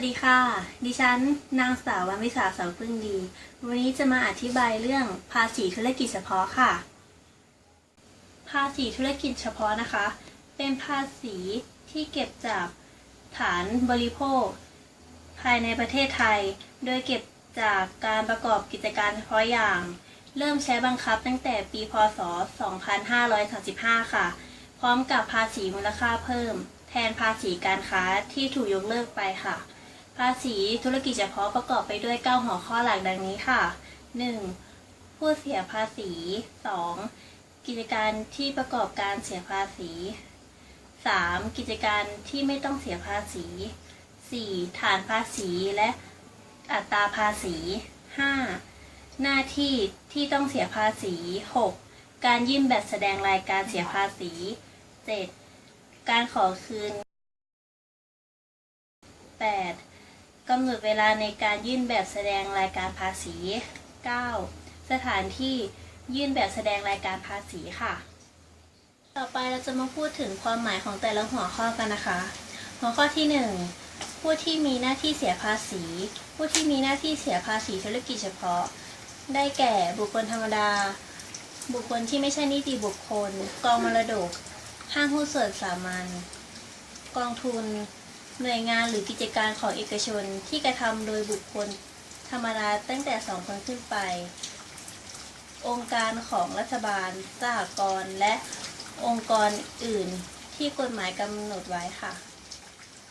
สวัสดีค่ะ ดิฉัน นางสาววันวิสาสาวพึ่งดี วันนี้จะมาอธิบายเรื่องภาษีธุรกิจเฉพาะค่ะ ภาษีธุรกิจเฉพาะนะคะ เป็นภาษีที่เก็บจากฐานบริโภค ภายในประเทศไทย โดยเก็บจากการประกอบกิจการเฉพาะอย่าง เริ่มใช้บังคับตั้งแต่ปี พศ 2535 ค่ะ พร้อมกับภาษีมูลค่าเพิ่มแทนภาษีการค้าที่ถูกยกเลิกไปค่ะ ภาษีธุรกิจเฉพาะประกอบไปด้วย 9 หัวข้อหลักดังนี้ค่ะ 1. ผู้เสียภาษี 2. กิจการที่ประกอบการเสียภาษี 3. กิจการที่ไม่ต้องเสียภาษี 4. ฐานภาษีและอัตราภาษี 5. หน้าที่ที่ต้องเสียภาษี 6. การยื่นแบบแสดงรายการเสียภาษี 7. การขอคืน 8. กำหนดเวลาในการยื่นแบบแสดงรายการภาษี 9. สถานที่ยื่นแบบแสดงรายการภาษีค่ะ ต่อไปเราจะมาพูดถึงความหมายของแต่ละหัวข้อกันนะคะ หัวข้อที่ 1 ผู้ที่มีหน้าที่เสียภาษี ผู้ที่มีหน้าที่เสียภาษีธุรกิจเฉพาะ ได้แก่บุคคลธรรมดา บุคคลที่ไม่ใช่นิติบุคคล กองมรดก ห้างหุ้นส่วนสามัญ กองทุน หน่วยงานหรือกิจการของเอกชนที่กระทำโดยบุคคลธรรมดาตั้งแต่สองคนขึ้นไป องค์การของรัฐบาลสหกรณ์และองค์กรอื่นที่กฎหมายกำหนดไว้ค่ะ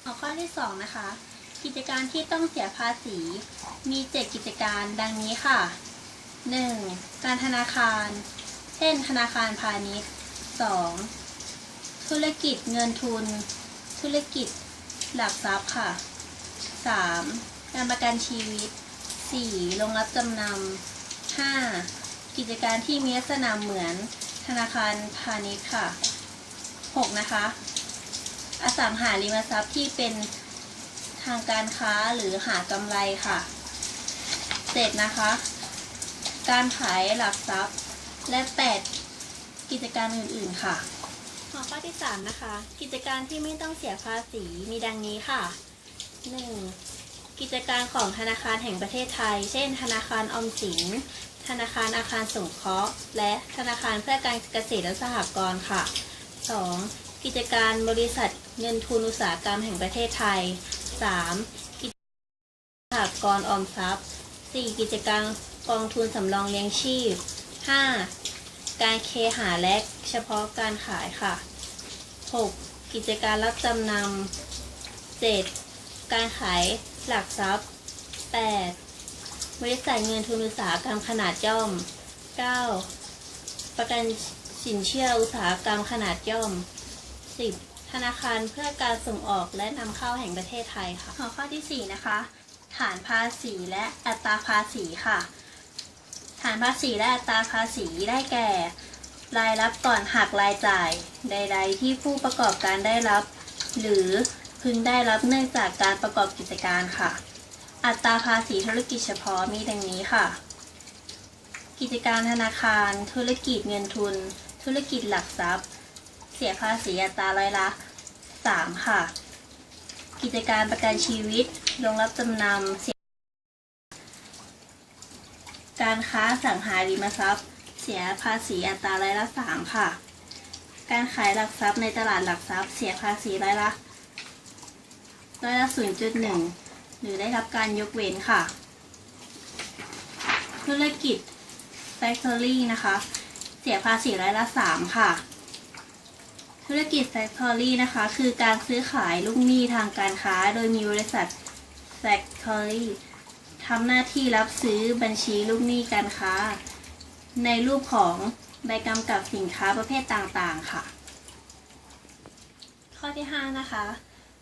หัวข้อที่สองนะคะ กิจการที่ต้องเสียภาษี มีเจ็ดกิจการดังนี้ค่ะ 1. การธนาคาร เช่น ธนาคารพาณิชย์ 2. ธุรกิจเงินทุน ธุรกิจ หลักทรัพย์ค่ะ 3. การประกันชีวิต 4. โรงรับจำนำ 5. กิจการที่มีลักษณะเหมือนธนาคารพาณิชย์ค่ะ 6. นะคะ อสังหาริมทรัพย์ที่เป็นทางการค้าหรือหากำไรค่ะ 7. นะคะ การขายหลักทรัพย์และ 8. กิจการอื่น ๆ ค่ะ ข้อที่ 3 นะคะ กิจการที่ไม่ต้องเสียภาษีมีดังนี้ค่ะ 1. กิจการของธนาคารแห่งประเทศไทย เช่น ธนาคารออมสิน ธนาคารอาคารสงเคราะห์ และธนาคารเพื่อการเกษตรและสหกรณ์ค่ะ 2. กิจการบริษัทเงินทุนอุตสาหกรรมแห่งประเทศไทย 3. กิจสหกรณ์ออมทรัพย์ 4. กิจการกองทุนสำรองเลี้ยงชีพ 5. การเคหาและเฉพาะการขายค่ะ 6. กิจการรับจำนำ 7. การขายหลักทรัพย์ 8. บริษัทเงินทุนอุตสาหกรรมขนาดย่อม 9. ประกันสินเชื่ออุตสาหกรรมขนาดย่อม 10. ธนาคารเพื่อการส่งออกและนำเข้าแห่งประเทศไทยค่ะหัวข้อที่ 4 นะคะ ฐานภาษีและอัตราภาษีค่ะ ฐานภาษีและอัตราภาษีได้แก่ รายรับก่อนหักรายจ่าย ใด ๆ ที่ผู้ประกอบการได้รับ หรือพึงได้รับเนื่องจากการประกอบกิจการค่ะ อัตราภาษีธุรกิจเฉพาะมีดังนี้ค่ะ กิจการธนาคาร ธุรกิจเงินทุน ธุรกิจหลักทรัพย์ เสียภาษีอัตราร้อยละ 3 ค่ะ กิจการประกันชีวิตโรงรับจำนำเสียการค้าสังหาริมทรัพย์ สียภาษีอัตราร้อยละ3ค่ะ การขายหลักทรัพย์ในตลาดหลักทรัพย์เสียภาษีร้อยละร้อยละ0.1หนึ่งหรือได้รับการยกเว้นค่ะ ธุรกิจ Factory นะคะ เสียภาษีร้อยละ3ค่ะ ธุรกิจ Factory นะคะ คือการซื้อขายลูกหนี้ทางการค้า โดยมีบริษัท Factory ทำหน้าที่รับซื้อบัญชีลูกหนี้การค้า ในรูปของใบกำกับสินค้าประเภทต่างๆค่ะ ข้อที่ 5 นะคะ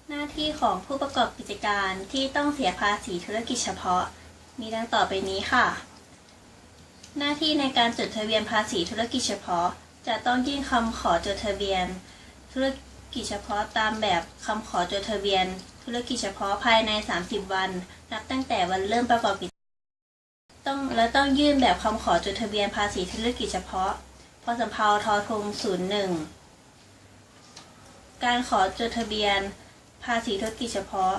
หน้าที่ของผู้ประกอบกิจการที่ต้องเสียภาษีธุรกิจเฉพาะ มีดังต่อไปนี้ค่ะ หน้าที่ในการจดทะเบียนภาษีธุรกิจเฉพาะ จะต้องยื่นคำขอจดทะเบียน ธุรกิจเฉพาะตามแบบคำขอจดทะเบียน ธุรกิจเฉพาะภายใน 30 วัน นับตั้งแต่วันเริ่มประกอบกิจ ต้องและต้องยื่นแบบคำขอจดทะเบียนภาษีธุรกิจเฉพาะพสำเภาทอทง01 การขอจดทะเบียนภาษีธุรกิจเฉพาะ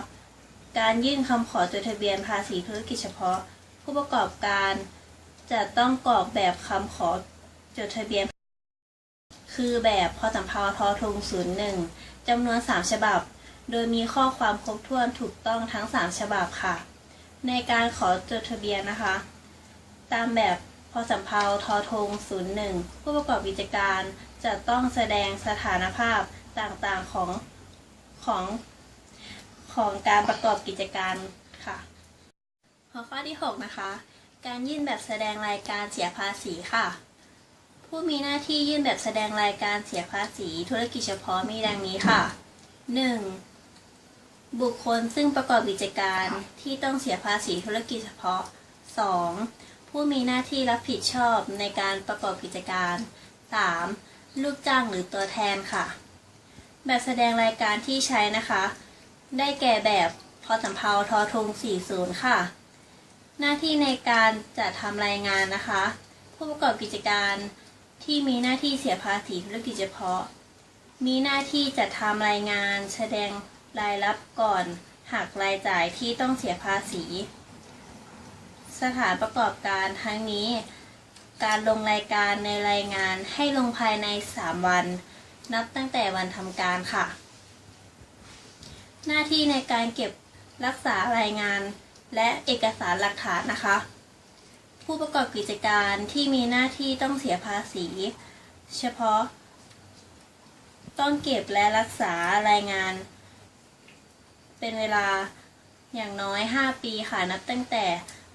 การยื่นคำขอจดทะเบียนภาษีธุรกิจเฉพาะ ผู้ประกอบการจะต้องกรอกแบบคำขอจดทะเบียน คือแบบพสำเภาทอทง01จำนวน 3 ฉบับ โดยมีข้อความครบถ้วนถูกต้องทั้ง 3 ฉบับค่ะในการขอจดทะเบียนนะคะ ตามแบบพอสำเภาทอทง 01 ผู้ประกอบกิจการจะต้องแสดงสถานภาพต่างๆของของของการประกอบกิจการค่ะหัวข้อที่ 6 นะคะ การยื่นแบบแสดงรายการเสียภาษีค่ะ ผู้มีหน้าที่ยื่นแบบแสดงรายการเสียภาษีธุรกิจเฉพาะมีดังนี้ค่ะ 1. บุคคลซึ่งประกอบกิจการที่ต้องเสียภาษีธุรกิจเฉพาะ 2. ผู้มีหน้าที่รับผิดชอบในการประกอบกิจการ 3. ลูกจ้างหรือตัวแทนค่ะ แบบแสดงรายการที่ใช้นะคะ ได้แก่แบบพอสำเภาทอทง40 ค่ะ หน้าที่ในการจัดทำรายงานนะคะ ผู้ประกอบกิจการที่มีหน้าที่เสียภาษีธุรกิจเฉพาะ มีหน้าที่จัดทำรายงาน แสดงรายรับก่อนหักรายจ่ายที่ต้องเสียภาษี สถานประกอบการทั้งนี้ การลงรายการในรายงานให้ลงภายใน 3 วัน นับตั้งแต่วันทำการค่ะ หน้าที่ในการเก็บรักษารายงานและเอกสารหลักฐานนะคะ ผู้ประกอบกิจการที่มีหน้าที่ต้องเสียภาษี เฉพาะ ต้องเก็บและรักษารายงาน เป็นเวลาอย่างน้อย 5 ปีค่ะนับตั้งแต่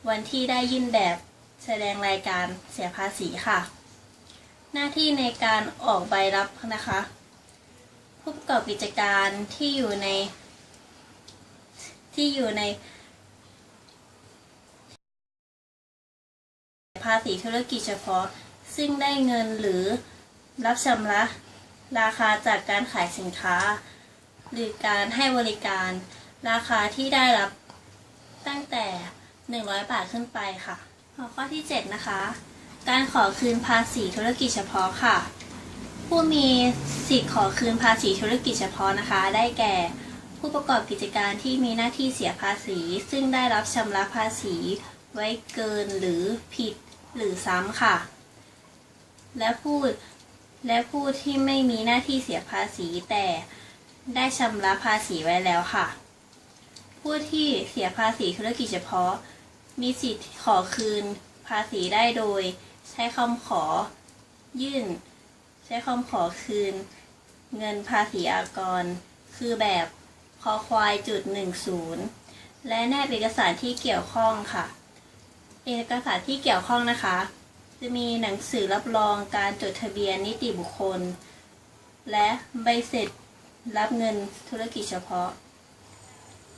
วันที่ได้ยื่นแบบแสดงรายการเสียภาษีค่ะ หน้าที่ในการออกใบรับนะคะ ผู้ประกอบกิจการที่อยู่ใน ที่อยู่ใน ภาษีธุรกิจเฉพาะ ซึ่งได้เงินหรือรับชำระราคาจากการขายสินค้า หรือการให้บริการ ราคาที่ได้รับตั้งแต่ 100 บาทขึ้นไปค่ะ หัวข้อที่ 7 นะคะ การขอคืนภาษีธุรกิจเฉพาะค่ะ ผู้มีสิทธิ์ขอคืนภาษีธุรกิจเฉพาะนะคะ ได้แก่ผู้ประกอบกิจการที่มีหน้าที่เสียภาษี ซึ่งได้รับชำระภาษีไว้เกินหรือผิดหรือซ้ำค่ะ และผู้และผู้ที่ไม่มีหน้าที่เสียภาษีแต่ได้ชำระภาษีไว้แล้วค่ะ ผู้ที่เสียภาษีธุรกิจเฉพาะ มีสิทธิ์ขอคืนภาษีได้โดย ใช้คำขอยื่น ใช้คำขอคืน เงินภาษีอากร คือแบบคอควายจุดหนึ่งศูนย์และแนบเอกสารที่เกี่ยวข้องค่ะ เอกสารที่เกี่ยวข้องนะคะ จะมีหนังสือรับรองการจดทะเบียนนิติบุคคล และใบเสร็จรับเงินธุรกิจเฉพาะ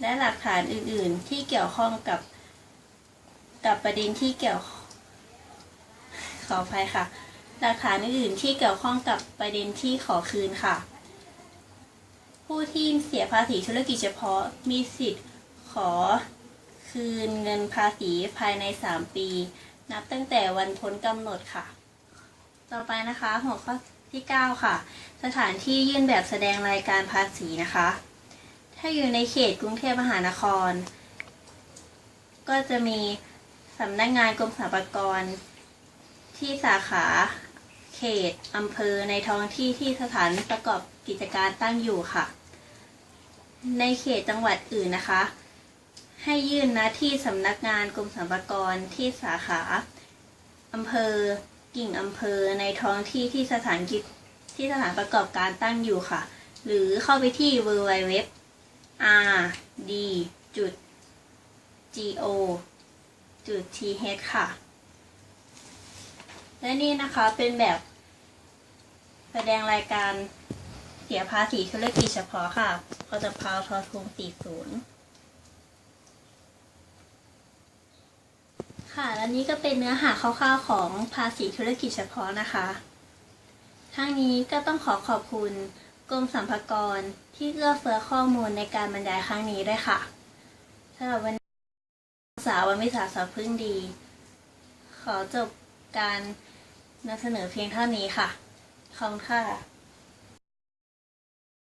และหลักฐานอื่น ๆ ที่เกี่ยวข้องกับ กับประเด็นที่เกี่ยว ขออภัยค่ะ หลักฐานอื่นที่เกี่ยวข้องกับประเด็นที่ขอคืนค่ะ ผู้ที่เสียภาษีธุรกิจเฉพาะมีสิทธิ์ขอคืนเงินภาษีภายใน 3 ปี นับตั้งแต่วันพ้นกำหนดค่ะ ต่อไปนะคะหัวข้อที่ 9 ค่ะ สถานที่ยื่นแบบแสดงรายการภาษีนะคะ ถ้าอยู่ในเขตกรุงเทพมหานคร ก็จะมี สำนักงานกรมสรรพากร ที่สาขาเขตอำเภอในท้องที่ที่สถานประกอบกิจการตั้งอยู่ค่ะ ในเขตจังหวัดอื่นนะคะ ให้ยื่นหน้าที่สำนักงานกรมสรรพากรที่สาขาอำเภอกิ่งอำเภอในท้องที่ที่สถานกิจที่สถานประกอบการตั้งอยู่ค่ะ หรือเข้าไปที่ www r d go จุด th ค่ะ และนี่นะคะเป็นแบบแสดงรายการเสียภาษีธุรกิจเฉพาะค่ะพอจะพาวทอทุง40 ค่ะ และนี่ก็เป็นเนื้อหาคร่าวๆของภาษีธุรกิจเฉพาะนะคะทั้งนี้ก็ต้องขอขอบคุณกรมสรรพากรที่เอื้อเฟื้อข้อมูลในการบรรยายครั้งนี้ด้วยค่ะสำหรับวัน นี้สาวันวิสาสาวพึ่งดี ขอจบการนำเสนอเพียงเท่านี้ค่ะ ขอบคุณค่ะ